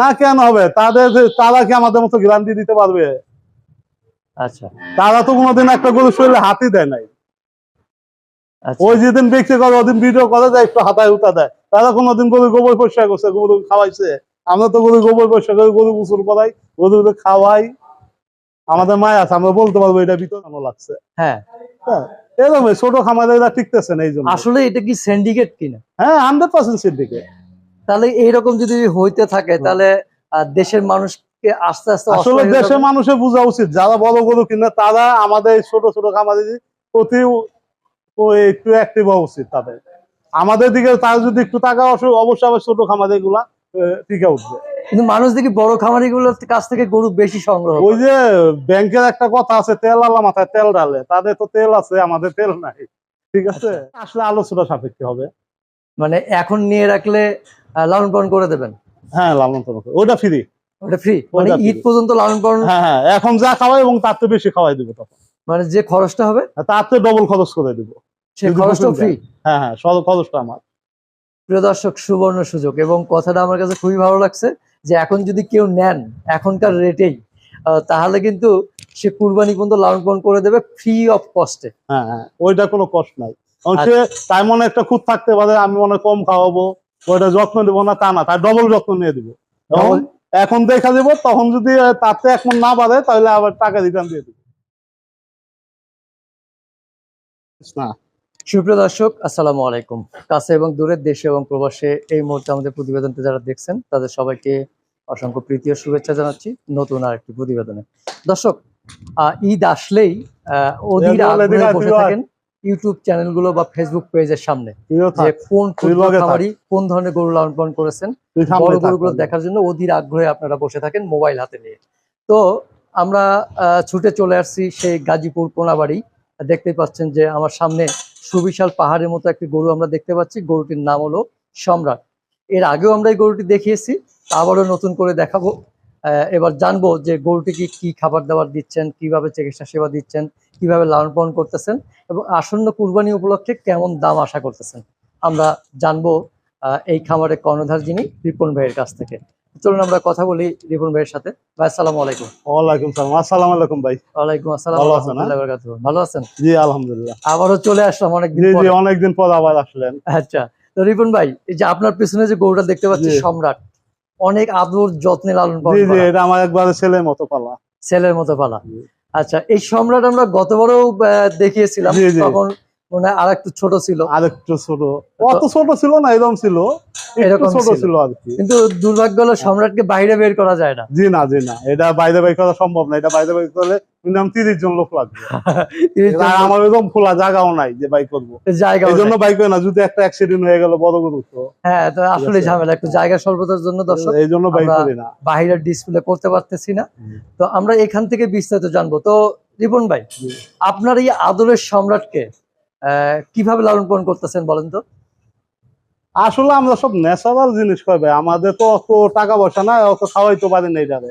না কেন হবে? তাদের তারা কি আমাদের মতো গ্যারান্টি দিতে পারবে? আচ্ছা। তারা তো কোনোদিন একটা গরু শরীরে হাতই দেয় নাই। আচ্ছা। ওই যেদিন বিক্রি করে ওদিন ভিডিও করে যায় একটু হাতায় উতা দেয়। তারা কোনোদিন গরু গোবর পরিষ্কার করছে গরু খাওয়াইছে। আমরা তো গরু গোবর পরিষ্কার করে গরু গোসল করাই গরু খাওয়াই। আমাদের মায় আছে আমরা বলতে পারব এটা ভিতর কেমন লাগছে। হ্যাঁ। হ্যাঁ এরকম ছোট খামারেরা টিকতেছে না এই জন্য। আসলে এটা কি সিন্ডিকেট কিনা? হ্যাঁ হান্ড্রেড পার্সেন্ট সিদ্দিকে তাহলে এইরকম যদি হইতে থাকে তাহলে দেশের মানুষকে আস্তে আস্তে আসলে দেশের মানুষের বোঝা উচিত। যারা বড় গরু কিনে তারা আমাদের ছোট ছোট খামারের প্রতি একটু অ্যাক্টিভ হওয়া উচিত তাদের। আমাদের দিকে তারা যদি একটু টাকা অবশ্যই আবার ছোট খামারে গুলা টিকে উঠবে। কিন্তু মানুষ দেখি বড় খামারি গুলোর কাছ থেকে গরু বেশি সংগ্রহ ওই যে ব্যাংকের একটা কথা আছে তেল আলা মাথায় তেল ডালে তাদের তো তেল আছে আমাদের তেল নাই। ঠিক আছে? আসলে আলোচনা সাপেক্ষে হবে। মানে এখন নিয়ে রাখলে লালন পালন করে দেবেন? হ্যাঁ লালন পালন করে। ওটা ফ্রি ওটা ফ্রি মানে ঈদ পর্যন্ত লালন পালন হ্যাঁ হ্যাঁ এখন যা খাওয়াই এবং তার থেকে বেশি খাওয়াই দিব তখন। মানে যে খরচটা হবে? তার তো ডবল খরচ করে দিব। সেই বুকিং ফ্রি হ্যাঁ হ্যাঁ সব খরচটা আমার। প্রিয় দর্শক সুবর্ণ সুযোগ। এবং কথাটা আমার কাছে খুবই ভালো লাগছে যে এখন যদি কেউ নেন এখনকার রেটেই তাহলে কিন্তু সে কুরবানি পর্যন্ত লালন পালন করে দেবে ফ্রি অফ কস্টে হ্যাঁ হ্যাঁ ওইটা কোনো কষ্ট নাই। সে তাই মনে একটা খুঁত থাকতে পারে আমি মনে কম খাওয়াবো। ওইটা যত্ন দেবো না তা না তাই ডবল যত্ন নিয়ে দিব। এখন দেখা দেবো তখন যদি তাতে এখন না বাড়ে তাহলে আবার টাকা রিটার্ন দিয়ে দিব। না। সুপ্রিয় দর্শক আসসালামু আলাইকুম। কাছে এবং দূরের দেশে এবং প্রবাসে এই মুহূর্তে আমাদের প্রতিবেদনটা যারা দেখছেন তাদের সবাইকে অসংখ্য প্রীতি ও শুভেচ্ছা জানাচ্ছি নতুন আরেকটি প্রতিবেদনে। দর্শক আহ, ঈদ আসলেই আহ, অধীর আগ্রহে বসে থাকেন ইউটিউব চ্যানেলগুলো বা ফেসবুক পেজের সামনে। যে কোন। খামারি কোন ধরনের গরু লালন পালন করেছেন বড় গরুগুলো দেখার জন্য অধীর আগ্রহে আপনারা বসে থাকেন মোবাইল হাতে নিয়ে। তো আমরা ছুটে চলে আসছি সেই গাজীপুর কোনাবাড়ি। দেখতে পাচ্ছেন যে আমার সামনে সুবিশাল পাহাড়ের মতো একটি গরু আমরা দেখতে পাচ্ছি। গরুটির নাম হলো সম্রাট। এর আগেও আমরা এই গরুটি দেখিয়েছি আবারও নতুন করে দেখাবো। আহ, এবার জানব যে গরুটিকে কি খাবার দাবার দিচ্ছেন কীভাবে চিকিৎসা সেবা দিচ্ছেন কীভাবে লালন পালন করতেছেন এবং আসন্ন কুরবানি উপলক্ষে কেমন দাম আশা করতেছেন? আমরা জানব এই খামারের কর্ণধার যিনি রিপন ভাইয়ের কাছ থেকে। চলুন আমরা কথা বলি রিপন ভাইয়ের সাথে। ভাই আসসালামু আলাইকুম। ওয়ালাইকুম সালাম। আসসালাম আলাইকুম ভাই। ওয়ালাইকুম আসসালাম ভালো আছেন, বারাকাতুহু। ভালো আছেন? জি আলহামদুলিল্লাহ। আবারও চলে আসলাম অনেকদিন জি জি অনেকদিন পর আবার আসলেন। আচ্ছা তো রিপন ভাই এই যে আপনার পিছনে যে গরুটা দেখতে পাচ্ছি সম্রাট অনেক আদর যত্নে লালন পালন জি করা, এটা আমার একবার ছেলের মতো পালা। ছেলের মতো পালা। জি। আচ্ছা এই সম্রাট আমরা গতবারও দেখিয়েছিলাম। তখন মনে হয় আর একটু ছোট ছিল। আর একটু ছোট অত ছোট ছিল না এরকম ছিল। এরকম ছোট ছিল। ছিল আর কি। কিন্তু দুর্ভাগ্য হলো সম্রাটকে বাইরে বের করা যায় না। জি না জি না। এটা বাইরে বের করা সম্ভব না। এটা বাইরে বের করলে মিনিমাম তিরিশ জন লোক লাগবে। তিনি আমার এরকম খোলা জায়গাও নাই যে বাইক করব। জায়গা এই জন্য বাইক হয় না যদি একটা অ্যাক্সিডেন্ট হয়ে গেল বড় গরু তো। হ্যাঁ তো আসলে ঝামেলা একটু জায়গা স্বল্পতার জন্য দর্শক এই জন্য বাইক আমরা- করি না। বাহিরের ডিসপ্লে করতে পারতেছি না। তো আমরা এখান থেকে বিস্তারিত জানব। তো রিপন ভাই আপনার এই আদরের সম্রাটকে আহ, কীভাবে লালন পালন করতেছেন বলেন তো? আসলে আমরা সব ন্যাচারাল জিনিস খাবে আমাদের তো অত টাকা পয়সা না অত খাওয়াইতে পারি না এটারে।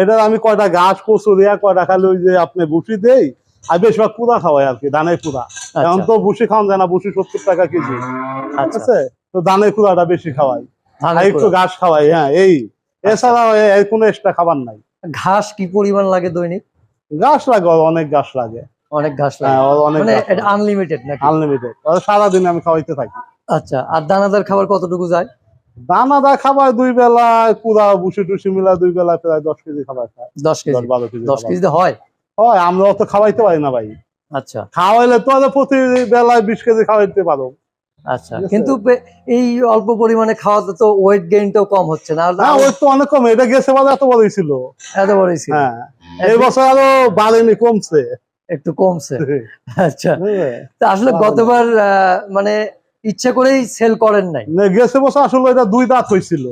এটা আমি কয়টা গাছ কচু দিয়া কয়টা খালি ওই যে আপনি বুসি দেই আর বেশিরভাগ পুরা খাওয়াই আর কি ধানের পুরা এখন আচ্ছা তো বুসি খাওয়ান যায় না বুসি সত্তর টাকা কেজি। ঠিক আচ্ছা আছে? তো ধানের পুরাটা বেশি খাওয়াই। আর একটু। ঘাস খাওয়াই হ্যাঁ এই। এছাড়া এর কোনো এক্সট্রা খাবার নাই। ঘাস কি পরিমাণ লাগে দৈনিক? গাছ লাগে অনেক গাছ লাগে। অনেক ঘাস লাগে। হ্যাঁ অনেক মানে এটা আনলিমিটেড নাকি? আনলিমিটেড সারাদিন আমি খাওয়াইতে থাকি। আচ্ছা আর দানাদার খাবার কতটুকু যায়? দানাদা খাবার দুই বেলা পুরা বুসি টুসি মিলা দুই বেলা প্রায় দশ কেজি খাবার খায়। দশ কেজি। দশ বারো কেজি দশ। কেজিতে হয়? হয় আমরা অত খাওয়াইতে পারি না ভাই। আচ্ছা। খাওয়াইলে তো আর প্রতি বেলায় বিশ কেজি খাওয়াইতে পারো। আচ্ছা। কিন্তু এই অল্প পরিমাণে খাওয়াতে তো ওয়েট গেইনটাও কম হচ্ছে না? হ্যাঁ ওই তো অনেক কম। এটা গেছে বাজার এত বড়ই ছিল। এত বড়ই ছিল। হ্যাঁ। এই বছর আরও বাড়েনি কমছে। একটু কমছে। আচ্ছা। তা আসলে গতবার মানে ইচ্ছা করেই সেল করেন নাই। গেছে বছর আসলে এটা দুই দাঁত হয়েছিল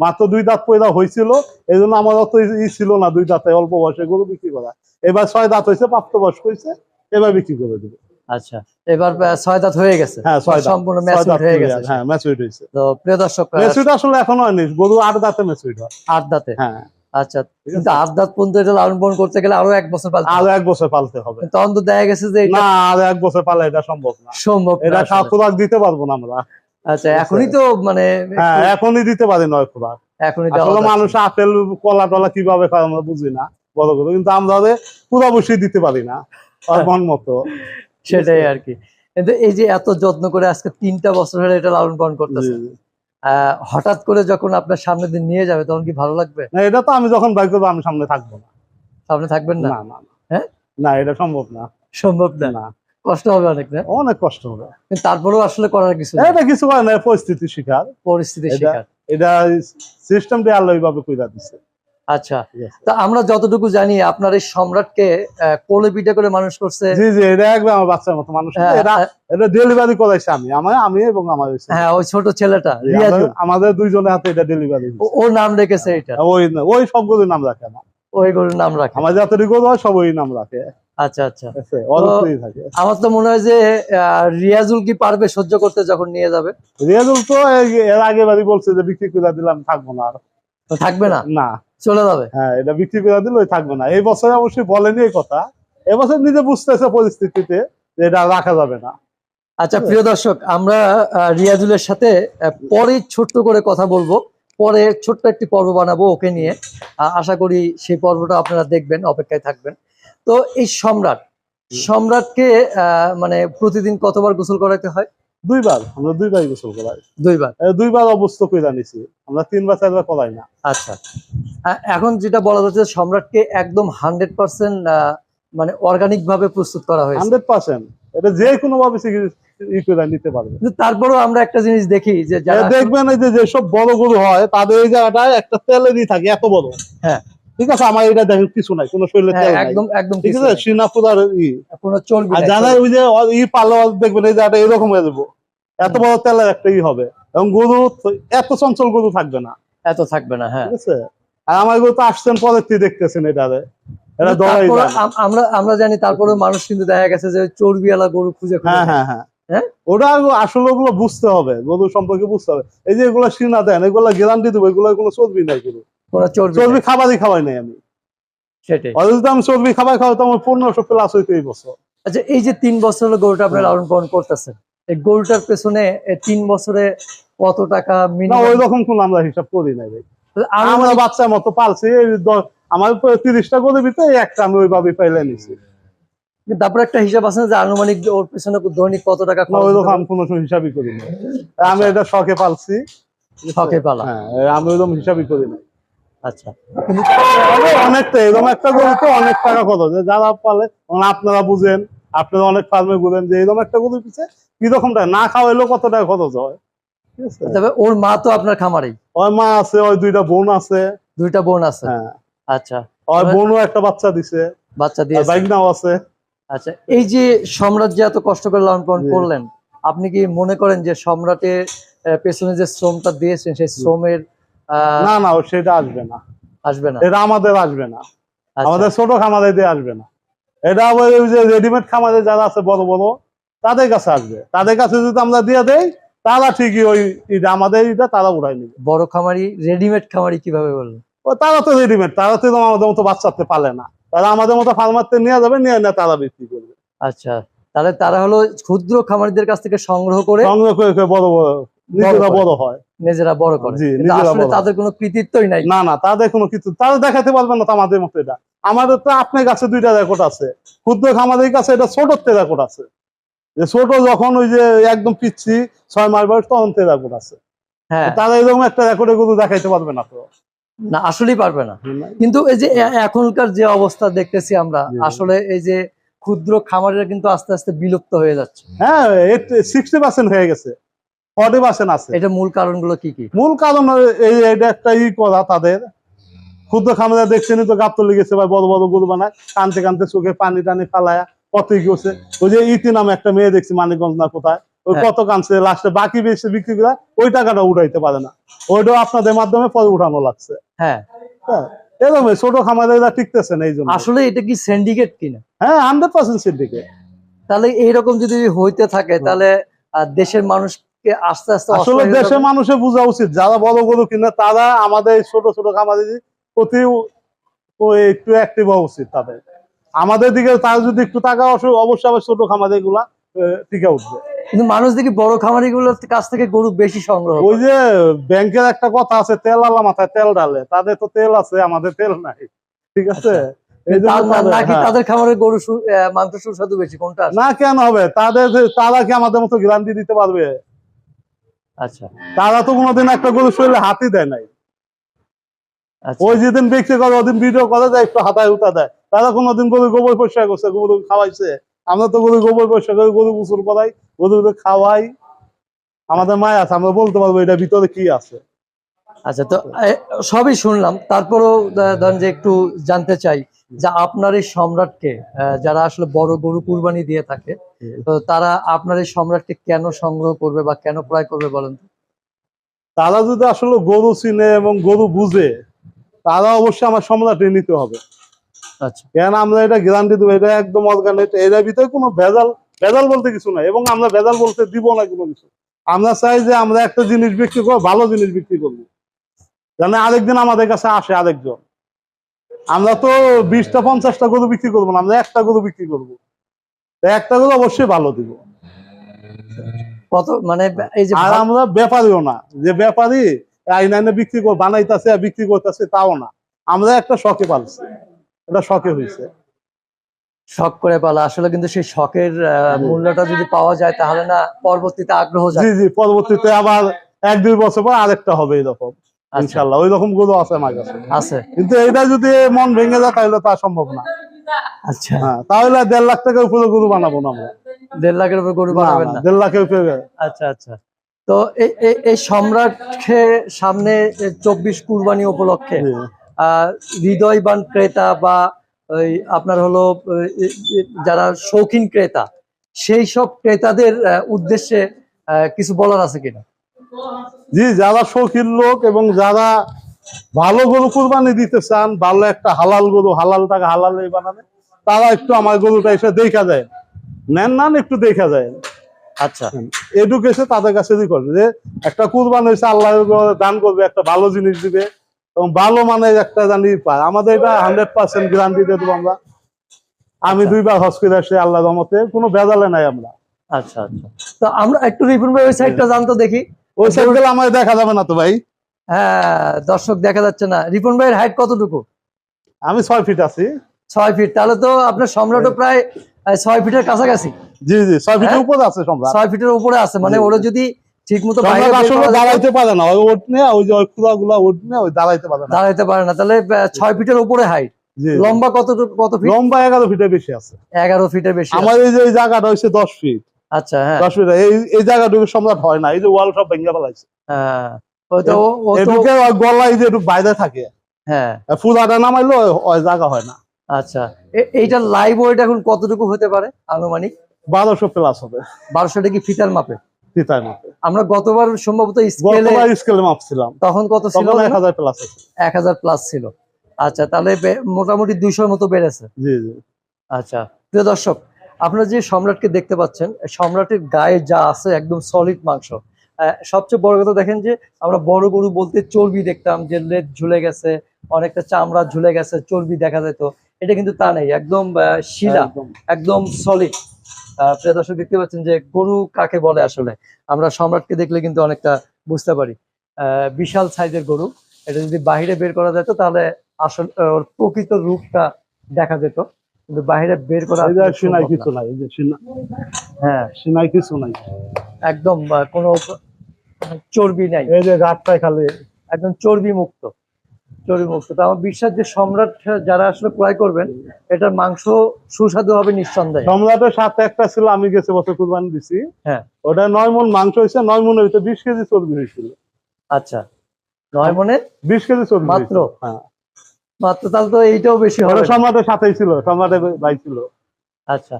মাত্র দুই দাঁত পয়দা হয়েছিল এই জন্য আমার অত ই- ছিল না দুই দাঁতে অল্প বয়সে গরু বিক্রি করা। এবার ছয় দাঁত হয়েছে প্রাপ্ত বয়স হয়েছে এবার বিক্রি করে দেবো। আচ্ছা এবার ছয় দাঁত হয়ে গেছে। হ্যাঁ ছয় সম্পূর্ণ ছয় হয়ে হয়ে গেছে। গেছে, হ্যাঁ ম্যাচুইট হয়েছে তো প্রিয় দর্শক আহ, আসলে এখনও হয়নি গরু আট দাঁতে ম্যাচুইট হয়। আট দাঁতে। হ্যাঁ। আচ্ছা কিন্তু আছে? পর্যন্ত এটা লালন পালন করতে গেলে আরও এক বছর পালতে আরও এক বছর পালতে হবে। তখন তো দেখা গেছে যে না আর এক বছর পালা এটা সম্ভব না। সম্ভব এটা। খাওয়া খোরাক দিতে পারব না আমরা। আচ্ছা এখনই তো মানে হ্যাঁ এখনই দিতে পারি নয় খোরাক এখনই আসলে মানুষ আপেল কলা টলা কীভাবে খায় আমরা বুঝি না বড় করে। কিন্তু আমরা পুরো বসিয়ে দিতে পারি না আর মন মতো। সেটাই আর কি। কিন্তু এই যে এত যত্ন করে আজকে তিনটা বছর হলে এটা লালন পালন করতেছে। হঠাৎ করে যখন আপনার সামনে দিন নিয়ে যাবে তখন কি ভালো লাগবে? না এটা তো আমি যখন বাইক করব আমি সামনে থাকব না। সামনে থাকবেন না? না। হ্যাঁ? না এটা সম্ভব না। সম্ভব না। কষ্ট হবে অনেক না? অনেক কষ্ট হবে। কিন্তু তারপরেও আসলে করার কিছু। এটা কিছু হয় না পরিস্থিতি শিকার। পরিস্থিতি শিকার। এটা সিস্টেমটি আল্লাহ এইভাবে কইরা দিচ্ছে আচ্ছা। তা আমরা যতটুকু জানি আপনার এই সম্রাটকে কোলে পিঠে করে মানুষ করছে। জি জি এটা আমার বাচ্চার মতো মানুষ। হ্যাঁ, এটা এটা ডেলিভারি করাইছে আমি। আমার আমি এবং আমার হ্যাঁ ওই ছোট ছেলেটা আমাদের- দুইজনের হাতে এটা ডেলিভারি ও- নাম রেখেছে এটা? ওই ওই সবগুলো নাম রাখে না ওই গরুর নাম রাখে? আমার যাতে রিকোয়ার হয় সব ওই নাম রাখে। আচ্ছা আচ্ছা। আমার তো মনে হয় যে রিয়াজুল কি পারবে সহ্য করতে যখন নিয়ে যাবে? রিয়াজুল তো এর আগে বাড়ি বলছে যে বিক্রি করে দিলাম থাকব না আর। থাকবে না? না। চলে যাবে। হ্যাঁ এটা বিক্রি করে দিলে ওই থাকবে না। এই বছরে অবশ্যই বলেনি এই কথা। এবছর নিজে বুঝতেছে পরিস্থিতিতে যে এটা রাখা যাবে না। আচ্ছা প্রিয় দর্শক আমরা রিয়াজুলের সাথে পরে ছোট্ট করে কথা বলব। পরে ছোট্ট একটি পর্ব বানাবো ওকে নিয়ে। আশা করি সেই পর্বটা আপনারা দেখবেন অপেক্ষায় থাকবেন। তো এই সম্রাট সম্রাটকে আহ, মানে প্রতিদিন কতবার গোসল করাতে হয়? দুইবার আমরা দুইবার গোসল করাই। দুইবার? দুইবার অবস্থ করে নিছি। আমরা তিনবার চারবার করাই না। আচ্ছা। এখন যেটা বলা যাচ্ছে সম্রাটকে একদম হান্ড্রেড পার্সেন্ট মানে অর্গানিক ভাবে প্রস্তুত করা হয়েছে। Hundred percent. এটা যে কোনো ভাবে নিতে পারবে। তারপরেও আমরা একটা জিনিস দেখি যে যারা দেখবেন এই যে যেসব বড় গরু হয় তাদের এই জায়গাটায় একটা তেলেরই থাকে এত বড়। হ্যাঁ। ঠিক আছে? আমার এটা দেখেন কিছু নাই কোনো শরীরে হ্যাঁ, একদম একদম ঠিক আছে? নাই। সিনাপুরার ই। কোনো চর্বি আর যারা ওই যে ই পালো দেখবেন এই জায়গাটা এরকম হয়ে যাব। এত বড় তেলের একটা ই হবে। এবং গরু এত চঞ্চল গরু থাকবে না। এত থাকবে না হ্যাঁ। ঠিক আছে? আর আমার তো আসছেন তুই দেখতেছেন এটারে। এটা আমরা আমরা জানি তারপরে মানুষ কিন্তু দেখা গেছে যে চর্বিওয়ালা গরু খুঁজে হ্যাঁ হ্যাঁ হ্যাঁ। হ্যাঁ? ওটা আসলে ওগুলো বুঝতে হবে গরু সম্পর্কে বুঝতে হবে। এই যে এগুলো সিনা দেন এগুলো গ্যারান্টি দেবো এগুলো কোনো চর্বি নাই গরু। কোনো চর্বি খাবারই খাওয়াই নাই আমি। সেটাই। যদি আমি চর্বি খাবার খাওয়াই তো আমার পনেরোশো প্লাস হইতে এই বছর। আচ্ছা এই যে তিন বছর হলো গরুটা আপনি হ্যাঁ। লালন পালন করতেছেন এই গরুটার পেছনে তিন বছরে কত টাকা ওই রকম কোন আমরা হিসাব করি নাই ভাই। আমরা বাচ্চার মতো পালছি আমার তিরিশটা গরু ভিতরে একটা আমি ওইভাবে পাইলে নিছি। তারপরে একটা হিসাব আছে যে আনুমানিক ওর পেছনে দৈনিক কত টাকা কোনো হিসাবই করি না। আমি এটা শখে পালছি। শখে পালা? হ্যাঁ আমি ওইরকম হিসাবই করি না। আচ্ছা। অনেকটা এরকম একটা গরুতে অনেক টাকা খরচ। যারা পালে আপনারা বুঝেন আপনারা অনেক ফার্মে বুঝেন যে এরকম একটা গরু পিছে কি রকম টাকা না খাওয়াইলেও কত টাকা খরচ হয়? তবে ওর মা তো আপনার খামারেই। ওই মা আছে ওই দুইটা বোন আছে। দুইটা বোন আছে? হ্যাঁ। আচ্ছা। এবার- বোনও একটা বাচ্চা দিছে। বাচ্চা দিয়েছে। বাইক নাও আছে। আচ্ছা এই যে সম্রাট যে এত কষ্ট করে লালন পালন করলেন আপনি কি মনে করেন যে সম্রাটের পেছনে যে শ্রমটা দিয়েছেন সেই শ্রমের না না ও সেটা আসবে না। আসবে না? এটা আমাদের আসবে না। আচ্ছা, আমাদের ছোট খামারে দিয়ে আসবে না। এটা আবার ওই যে রেডিমেড খামারে যারা আছে বড় বড় তাদের কাছে আসবে। তাদের কাছে যদি আমরা দিয়ে দেই তারা ঠিকই ওই এটা আমাদের এটা তারা উড়াই নিবে। বড় খামারি রেডিমেড খামারি কীভাবে বললেন ও তারা তো রেডিমেড তারা তো আমাদের মতো বাচ্চাতে পালে না। তারা আমাদের মতো ফার্মারতে নিয়ে যাবে নিয়ে না তারা বিক্রি করবে। আচ্ছা তাহলে তারা হলো ক্ষুদ্র খামারিদের কাছ থেকে সংগ্রহ করে সংগ্রহ করে বড় বড় নিজেরা বড় হয়। নিজেরা বড় করে। জি, আসলে তাদের কোনো কৃতিত্বই নাই। না না তাদের কোনো কিছু তারা দেখাতে পারবে না আমাদের মতো এটা। আমাদের তো আপনার কাছে দুইটা রেকর্ড আছে। ক্ষুদ্র খামারের কাছে এটা ছোট রেকর্ড আছে। যে ছোট যখন ওই যে একদম পিচ্ছি ছয় মাস বয়স তখন রেকর্ড আছে। হ্যাঁ। তারা এরকম একটা রেকর্ডে কিন্তু দেখাইতে পারবে না তো। না আসলেই পারবে না। কিন্তু এই যে এখনকার যে অবস্থা দেখতেছি আমরা আসলে এই যে ক্ষুদ্র খামারিরা কিন্তু আস্তে আস্তে বিলুপ্ত হয়ে যাচ্ছে। হ্যাঁ সিক্সটি পার্সেন্ট হয়ে গেছে। ফর্টি পার্সেন্ট আছে। এটা মূল কারণগুলো কি কি? মূল কারণ এই এটা একটা ই করা তাদের। ক্ষুদ্র খামারা দেখছেন তো গাপ্ত লেগেছে বা বড় বড় গরু বানায় কানতে কানতে চোখে পানি টানি ফালায়া। কত করছে ওই যে ইতি নামে একটা মেয়ে দেখছি মানিকগঞ্জ না কোথায় ওই হ্যাঁ। কত কানছে লাস্টে বাকি বেশি বিক্রি করে ওই টাকাটা উঠাইতে পারে না। ওইটাও আপনাদের মাধ্যমে পরে উঠানো লাগছে। হ্যাঁ। হ্যাঁ এরকম ছোট খামারেরা টিকতেছে না এই জন্য আসলে এটা কি সিন্ডিকেট কিনা? হ্যাঁ হান্ড্রেড পার্সেন্ট সিদ্দিকে তাহলে এইরকম যদি হইতে থাকে তাহলে দেশের মানুষকে আস্তে আস্তে আসলে দেশের মানুষের বোঝা উচিত যারা বড় গরু কিনে তারা আমাদের ছোট ছোট খামারের প্রতি একটু অ্যাক্টিভ হওয়া উচিত তাদের। আমাদের দিকে তারা যদি একটু টাকা অবশ্যই আবার ছোট খামারে গুলা টিকে উঠবে। কিন্তু মানুষ দেখি বড় খামারিগুলোর কাছ থেকে গরু বেশি সংগ্রহ ওই যে ব্যাংকের একটা কথা আছে তেল আলা মাথায় তেল ডালে তাদের তো তেল আছে আমাদের তেল নাই। ঠিক আছে? তাদের- নাকি হ্যাঁ। তাদের খামারের গরু সু- মাংস সুস্বাদু বেশি কোনটা না কেন হবে? তাদের তারা কি আমাদের মতো গ্যারান্টি দিতে পারবে? আচ্ছা। তারা তো কোনোদিন একটা গরু শরীরে হাতই দেয় নাই। আচ্ছা ওই যেদিন বিক্রি করে ওদিন ভিডিও করে দেয় একটু হাতায় উঠা দেয়। তারা কোনোদিন গরু গোবর পরিষ্কার করছে গরু খাওয়াইছে। আমরা তো গরু গোবর পরিষ্কার করে গরু গোসল করাই গরু খাওয়াই। আমাদের মায় আছে আমরা বলতে পারব এটা ভিতরে কি আছে। আচ্ছা তো সবই শুনলাম। তারপরেও ধরেন যে একটু জানতে চাই যে আপনার এই সম্রাটকে যারা আসলে বড় গরু কুরবানি দিয়ে থাকে তো তারা আপনার এই সম্রাটকে কেন সংগ্রহ করবে বা কেন ক্রয় করবে বলেন তারা যদি আসলে গরু চিনে এবং গরু বুঝে তারা অবশ্যই আমার সম্রাটে নিতে হবে। আচ্ছা। কেন আমরা এটা গ্যারান্টি দেবো এটা একদম অর্গানিক এটার ভিতরে কোনো ভেজাল ভেজাল বলতে কিছু নাই এবং আমরা ভেজাল বলতে দিব না কোনো কিছু। আমরা চাই যে আমরা একটা জিনিস বিক্রি করব ভালো জিনিস বিক্রি করব। জানে আরেকদিন আমাদের কাছে আসে আরেকজন। আমরা তো বিশটা পঞ্চাশটা গরু বিক্রি করব না আমরা একটা গরু বিক্রি করব। একটা গরু অবশ্যই ভালো দিব। কত মানে এই যে আর আমরা ব্যাপারীও না যে ব্যাপারী আইন বিক্রি বানাইতেছে আর বিক্রি করতেছে তাও না। আমরা একটা শখে পালছি। এটা শখে হয়েছে। শখ করে পালা। আসলে কিন্তু সেই শখের মূল্যটা যদি পাওয়া যায় তাহলে না পরবর্তীতে আগ্রহ জি জি পরবর্তীতে আবার এক দুই বছর পর আরেকটা হবে এরকম। আচ্ছা। ইনশাল্লাহ ওই রকম গরু আছে আমার কাছে। আছে। কিন্তু এটা যদি মন ভেঙে যায় তাহলে তা সম্ভব না। আচ্ছা। হ্যাঁ তাহলে দেড় লাখ টাকার উপরে গরু বানাবো না আমরা। দেড় লাখের উপর গরু বানাবেন না, না? দেড় লাখের উপরে। আচ্ছা আচ্ছা। তো এই- সম্রাটকে সামনে চব্বিশ কুরবানি উপলক্ষে হৃদয়বান ক্রেতা বা ওই আপনার হলো যারা শৌখিন ক্রেতা সেই সব ক্রেতাদের উদ্দেশ্যে কিছু বলার আছে কিনা? জি যারা শৌখিন লোক এবং যারা ভালো গরু কুরবানি দিতে চান ভালো একটা হালাল গরু হালাল টাকা হালাল বানাবে তারা একটু আমার গরুটা এসে দেখা যায়। নেন না একটু দেখা যায়। আচ্ছা। এডুকেশন তাদের কাছে করবে যে একটা কুরবান হয়েছে আল্লাহ দান করবে একটা ভালো জিনিস দিবে এবং ভালো মানের একটা জানি পায়। আমাদের এটা হান্ড্রেড পার্সেন্ট গ্যারান্টি দিয়ে দেবো আমরা। আমি আচ্ছা। দুইবার হসপিটাল আসি আল্লাহ রহমতে কোনো ভেজালে নাই আমরা। আচ্ছা আচ্ছা। তো আমরা একটু রিপন ভাই ওই সাইডটা জানতো দেখি। ওই সাইকেল আমার দেখা যাবে না তো ভাই। হ্যাঁ দর্শক দেখা যাচ্ছে না। রিপন ভাইয়ের হাইট কতটুকু? আমি ছয় ফিট আছি। ছয় ফিট তাহলে তো আপনার সম্রাটও প্রায় ছয় ফিটের কাছাকাছি। জি জি ছয় ফিটের হ্যাঁ? উপরে আছে সম্রাট। ছয় ফিটের উপরে আছে মানে ওরা যদি ঠিক মতো আসলে দাঁড়াইতে পারে না ওই ওট নিয়ে ওই যে ওই কুড়া ওট নিয়ে ওই দাঁড়াইতে পারে না। দাঁড়াইতে পারে না তাহলে ছয় ফিটের উপরে হাইট লম্বা কত কত ফিট লম্বা এগারো ফিটের বেশি আছে। এগারো ফিটের বেশি আমার এই যে এই জায়গাটা হচ্ছে দশ ফিট আচ্ছা হ্যাঁ। দশ ফিট এই এই জায়গাটুকু সম্রাট হয় না এই যে ওয়াল সব ভেঙে ফেলাইছে। হ্যাঁ ওই তো ও- ও তো এটুকে ওই গলা এই যে একটু বাইরে থাকে হ্যাঁ। ফুলাটা নামাইলো ওই জায়গা হয় না। আচ্ছা এ- এইটার লাইভ ওয়েট এখন কতটুকু হতে পারে আনুমানিক? বারোশো প্লাস হবে। বারোশোটা কি ফিটার মাপে? মাপে। আমরা গতবার সম্ভবত গতবার স্কেলে মাপছিলাম। তখন কত ছিল এক হাজার প্লাস এক হাজার প্লাস ছিল। আচ্ছা তাহলে মোটামুটি দুইশোর মতো বেড়েছে। জি জি। আচ্ছা প্রিয় দর্শক আপনারা যে সম্রাটকে দেখতে পাচ্ছেন সম্রাটের গায়ে যা আছে একদম সলিড মাংস। সবচেয়ে বড় কথা দেখেন যে আমরা বড় গরু বলতে চর্বি দেখতাম যে লেজ ঝুলে গেছে অনেকটা চামড়া ঝুলে গেছে চর্বি দেখা যেত। এটা কিন্তু তা নেই একদম শিলা। একদম। সলিড প্রিয় দর্শক দেখতে পাচ্ছেন যে গরু কাকে বলে আসলে? আমরা সম্রাটকে দেখলে কিন্তু অনেকটা বুঝতে পারি। বিশাল সাইজের গরু। এটা যদি বাইরে বের করা যেত তাহলে আসল ওর প্রকৃত রূপটা দেখা যেত। কিন্তু বাইরে বের করা সিনাই কিছু নাই হ্যাঁ। সিনাই কিছু নাই। একদম কোনো চর্বি নাই। এই যে গাছটাই খালি একদম চর্বি মুক্ত। চর্বি মুক্ত। তো আমার বিশ্বাস যে সম্রাট যারা আসলে ক্রয় করবেন এটার মাংস সুস্বাদু হবে নিঃসন্দেহে। সম্রাটের সাথে একটা ছিল আমি গেছে বছর কুরবানি দিছি। হ্যাঁ। ওটা নয় মন মাংস হয়েছে নয় মনের ভিতরে বিশ কেজি চর্বি হয়েছিল। আচ্ছা। নয় মনে বিশ কেজি চর্বি মাত্র? হ্যাঁ। মাত্র তাহলে তো এইটাও বেশি হবে। সম্রাটের সাথেই ছিল সম্রাটের ভাই ছিল। আচ্ছা।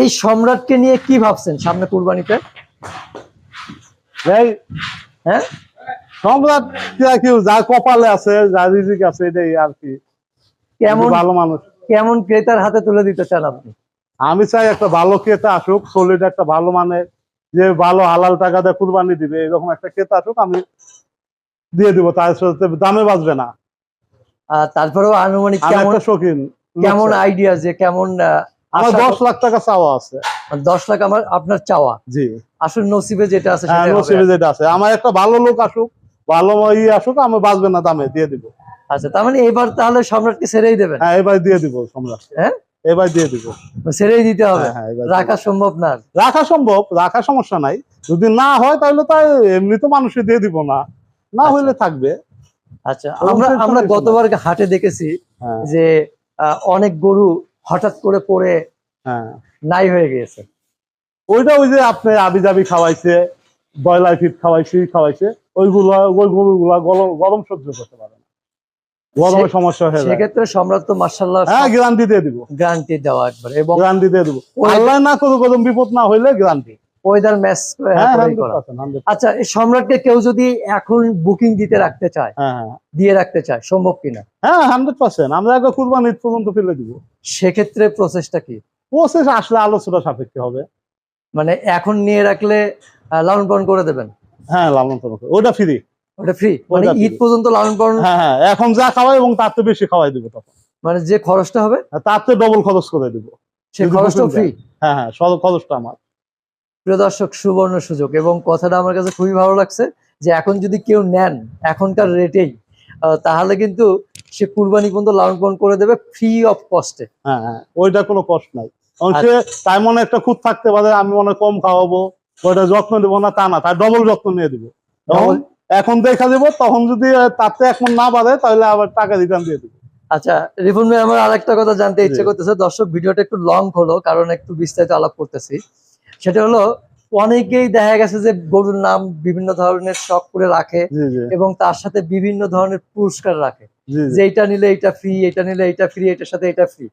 এই সম্রাটকে নিয়ে কি ভাবছেন সামনে কুরবানিতে? হ্যাঁ? সম্রাট কি যার কপালে আছে যার রিজিক আছে এটাই আর কি। কেমন ভালো মানুষ। কেমন ক্রেতার হাতে তুলে দিতে চান আপনি? আমি চাই একটা ভালো ক্রেতা আসুক সলিড একটা ভালো মানে যে ভালো হালাল টাকা দিয়ে কুরবানি দিবে এরকম একটা ক্রেতা আসুক আমি দিয়ে দিব তার সাথে দামে বাঁচবে না। তারপরেও আনুমানিক কেমন শৌখিন কেমন আইডিয়া যে কেমন আমার দশ লাখ টাকা চাওয়া আছে। দশ লাখ আমার আপনার চাওয়া। জি। আসলে নসিবে যেটা আছে হ্যাঁ। নসিবে যেটা আছে। আমার একটা ভালো লোক আসুক ভালো ই আসুক আমি বাঁচবে না দামে দিয়ে দিব। আচ্ছা তার মানে এবার তাহলে সম্রাটকে ছেড়েই দেবেন? হ্যাঁ এবার দিয়ে দিব সম্রাট। হ্যাঁ? এবার দিয়ে দিব। ছেড়েই দিতে হবে? হ্যাঁ, হ্যাঁ, রাখা সম্ভব না রাখা সম্ভব রাখা সমস্যা নাই। যদি না হয় তাহলে তো এমনি তো মানুষে দিয়ে দিব না। না আচ্ছা। হইলে থাকবে। আচ্ছা আমরা আমরা। গতবার হাটে দেখেছি হ্যাঁ। যে অনেক গরু হঠাৎ করে পড়ে হ্যাঁ। নাই হয়ে গিয়েছে। ওইটা ওই যে আপনি আবি জাবি খাওয়াইছে ব্রয়লার ফিট খাওয়াইছে খাওয়াইছে ওইগুলো ওই গরুগুলা গরম গরম সহ্য করতে পারে না। গরমের সমস্যা হয়ে সেক্ষেত্রে সম্রাট তো মার্শাল্লাহ হ্যাঁ গ্যারান্টি দিয়ে দিব। গ্যারান্টি দেওয়া একবার এবং গ্যারান্টি দিয়ে দিব। আল্লাহ না কোনো কোনো বিপদ না হইলে গ্যারান্টি ওয়েদার ম্যাচ হ্যাঁ আচ্ছা এই সম্রাটকে কেউ যদি এখন বুকিং দিতে রাখতে চায় হ্যাঁ হ্যাঁ। দিয়ে রাখতে চায় সম্ভব কিনা? হ্যাঁ হান্ড্রেড পার্সেন্ট আমরা কুরবান ঈদ পর্যন্ত ফেলে দিব। সেক্ষেত্রে প্রসেসটা কি? প্রসেস আসলে আলোচনা সাপেক্ষে হবে। মানে এখন নিয়ে রাখলে লালন পালন করে দেবেন? হ্যাঁ লালন পালন। ওটা ফ্রি ওটা ফ্রি মানে ঈদ পর্যন্ত লালন পালন? হ্যাঁ হ্যাঁ এখন যা খাওয়াই এবং তার থেকে বেশি খাওয়াই দিব তখন। মানে যে খরচটা হবে? তার থেকে ডবল খরচ করে দিব। সে booking ফ্রি হ্যাঁ হ্যাঁ খরচটা আমার। প্রিয় দর্শক সুবর্ণ সুযোগ এবং কথাটা আমার কাছে খুবই ভালো লাগছে যে এখন যদি কেউ নেন এখনকার রেটেই তাহলে কিন্তু সে কুরবানি পর্যন্ত লালন পালন করে দেবে ফ্রি অফ কস্টে হ্যাঁ হ্যাঁ ওইটা কোনো কষ্ট নাই। আচ্ছা। সে তাই মনে একটা খুঁত থাকতে পারে আমি মনে কম খাওয়াবো। ওইটা যত্ন দেবো না তা না তার ডবল যত্ন নিয়ে দিব। এখন দেখা দিব তখন যদি তাতে এখন না বাড়ে তাহলে আবার টাকা রিটার্ন দিয়ে দিব। আচ্ছা রিপন ভাই আমার আরেকটা কথা জানতে ইচ্ছে করতেছে। দর্শক ভিডিওটা একটু লং হলো কারণ একটু বিস্তারিত আলাপ করতেছি। সেটা হলো অনেকেই দেখা গেছে যে গরুর নাম বিভিন্ন ধরনের শখ করে রাখে এবং তার সাথে বিভিন্ন ধরনের পুরস্কার রাখে। যে জি। এইটা নিলে এটা ফ্রি এটা নিলে এটা ফ্রি এটার সাথে এটা ফ্রি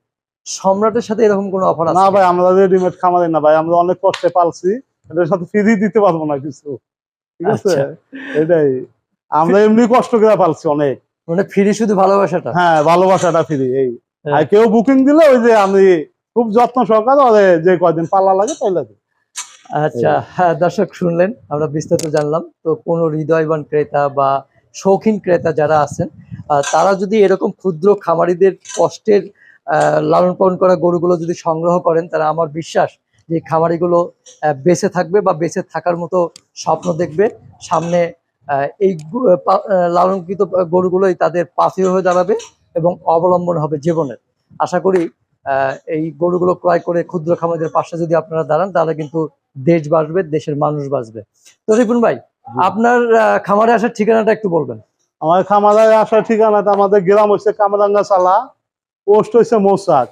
সম্রাটের সাথে এরকম কোনো অফার না ভাই আমরা রেডিমেড খামারি না ভাই আমরা অনেক কষ্টে পালছি। এটার সাথে ফ্রি দিতে পারব না কিছু। ঠিক আছে? আচ্ছা। এটাই। আমরা এমনি কষ্ট করে পালছি অনেক। মানে ফ্রি শুধু ভালোবাসাটা? হ্যাঁ ভালোবাসাটা ফ্রি এই। হ্যাঁ। আর কেউ বুকিং দিলে ওই যে আমি খুব যত্ন সহকারে যে কয়দিন পাল্লা লাগে তাইলে দিই। আচ্ছা হ্যাঁ দর্শক শুনলেন আমরা বিস্তারিত জানলাম। তো কোনো হৃদয়বান ক্রেতা বা শৌখিন ক্রেতা যারা আছেন তারা যদি এরকম ক্ষুদ্র খামারিদের কষ্টের আহ, লালন পালন করা গরুগুলো যদি সংগ্রহ করেন তারা আমার বিশ্বাস যে খামারিগুলো বেঁচে থাকবে বা বেঁচে থাকার মতো স্বপ্ন দেখবে। সামনে এই লালনকৃত গরুগুলোই তাদের পাথেয় হয়ে দাঁড়াবে এবং অবলম্বন হবে জীবনের। আশা করি আহ, এই গরুগুলো ক্রয় করে ক্ষুদ্র খামারিদের পাশে যদি আপনারা দাঁড়ান তাহলে কিন্তু দেশ বাঁচবে দেশের মানুষ বাঁচবে। তো রিপুন ভাই আপনার খামারে আসার ঠিকানাটা একটু বলবেন। আমার খামারে আসার ঠিকানাটা আমাদের গ্রাম হচ্ছে কামরাঙ্গা চালা পোস্ট হচ্ছে মৌসাক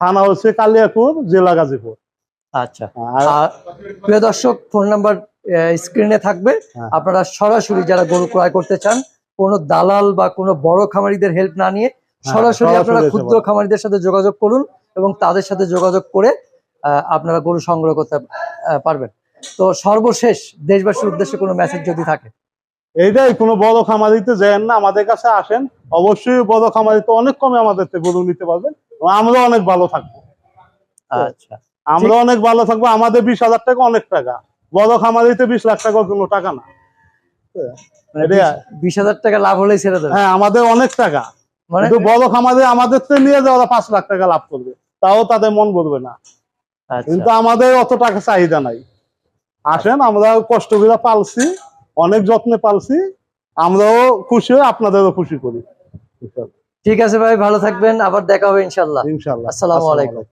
থানা হচ্ছে কালিয়াপুর জেলা গাজীপুর। আচ্ছা। আর আর প্রিয় দর্শক ফোন নাম্বার স্ক্রিনে থাকবে। হ্যাঁ। আপনারা সরাসরি যারা গরু ক্রয় করতে চান কোনো দালাল বা কোনো বড় খামারিদের হেল্প না নিয়ে সরাসরি সরাসরি আপনারা ক্ষুদ্র খামারিদের সাথে যোগাযোগ করুন এবং তাদের সাথে যোগাযোগ করে আপনারা গরু সংগ্রহ করতে পারবেন। তো সর্বশেষ দেশবাসীর উদ্দেশ্যে কোনো মেসেজ যদি থাকে। এইটাই কোনো বড় খামারিতে যান না আমাদের কাছে আসেন। অবশ্যই বড় খামারিতে অনেক কমে আমাদের গরু নিতে পারবেন। আমরা অনেক ভালো থাকব। আচ্ছা। আমরা অনেক ভালো থাকব আমাদের বিশ হাজার টাকা অনেক টাকা। বড় খামারিতে বিশ লাখ টাকা কোনো টাকা না। মানে বিশ- হাজার টাকা লাভ হলেই ছেড়ে দেবে। হ্যাঁ আমাদের অনেক টাকা। মানে কিন্তু বড় খামারে আমাদের থেকে নিয়ে যায় ওরা পাঁচ লাখ টাকা লাভ করবে। তাও তাদের মন বলবে না। আচ্ছা। কিন্তু আমাদের অত টাকা চাহিদা নাই। আসেন আমরা কষ্ট করে পালছি অনেক যত্নে পালছি। আমরাও খুশি হই আপনাদেরও খুশি করি। ঠিক আছে ভাই ভালো থাকবেন। আবার দেখা হবে ইনশাল্লাহ ইনশাল্লাহ আসসালামু আলাইকুম।